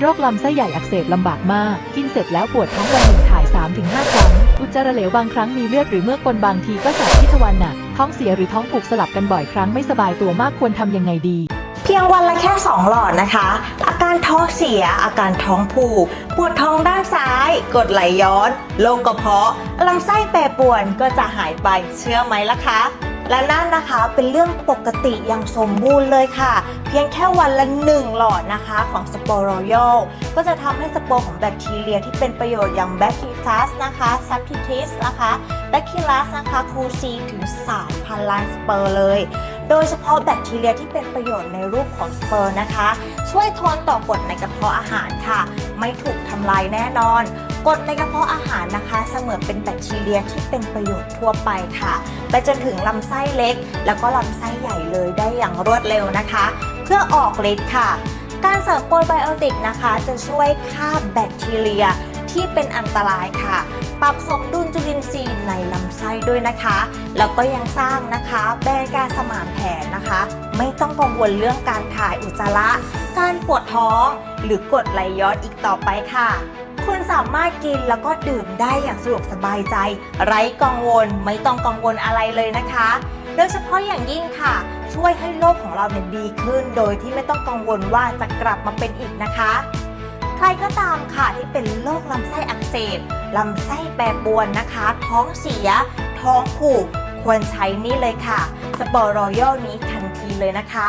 โรคลำไส้ใหญ่อักเสบลำบากมาก กินเสร็จแล้วปวดท้องวันหนึ่งถ่าย 3-5 ครั้ง อุจจาระเหลวบางครั้งมีเลือดหรือเมื่อกปนบางทีก็แสบที่ทวารหนัก ท้องเสียหรือท้องผูกสลับกันบ่อยครั้งไม่สบายตัวมากควรทำยังไงดี เพียงวันละแค่ 2 หลอดนะคะ อาการท้องเสีย อาการท้องผูก ปวดท้องด้านซ้าย กดไหลย้อน โรคกระเพาะลำไส้แปรปรวนก็จะหายไปเชื่อไหมล่ะคะ และนั่นนะคะเป็นเรื่องปกติอย่างสมบูรณ์เลยค่ะ เพียงแค่วันละ 1 หลอดนะคะของสปอร์รอยลก็จะทำให้สปอร์ของแบคทีเรียที่เป็นประโยชน์อย่างแบคทีรัสนะคะซับทิทิสนะคะแบคทีลัสนะคะคูซีถึง 3,000 ล้านสเปอร์เลย โดยเฉพาะแบคทีเรียที่เป็นประโยชน์ในรูปของสเปอร์นะคะ ช่วยทนต่อกรดในกระเพาะอาหารค่ะ ไม่ถูกทำลายแน่นอนกรดในกระเพาะอาหารนะคะ เสมือนเป็นแบคทีเรียที่เป็นประโยชน์ทั่วไปค่ะ ไปจนถึงลำไส้เล็ก แล้วก็ลำไส้ใหญ่เลยได้อย่างรวดเร็วนะคะ เพื่อออกฤทธิ์ค่ะ การเสริมโปรไบโอติกนะคะ จะช่วยฆ่าแบคทีเรีย ที่เป็นอันตรายค่ะ ปรับสมดุลจุลินทรีย์ในลำไส้ด้วยนะคะ แล้วก็ยังสร้างนะคะแบกาสมานแผนนะคะ ไม่ต้องกังวลเรื่องการถ่ายอุจจาระ การปวดท้องหรือกดไหลย้อนอีกต่อไปค่ะคุณสามารถกินแล้วก็ดื่มได้อย่างสะดวกสบายใจ ไร้กังวลไม่ต้องกังวลอะไรเลยนะคะ โดยเฉพาะอย่างยิ่งค่ะ ช่วยให้โรคของเราเนี่ยดีขึ้น โดยที่ไม่ต้องกังวลว่าจะกลับมาเป็นอีกนะคะ ใครก็ตามค่ะที่เป็นโรคลำไส้อักเสบลำไส้แปรปรวนนะคะ ท้องเสีย ท้องผูกควรใช้นี่เลยค่ะ สปอรอยัลนี้ทันทีเลยนะคะ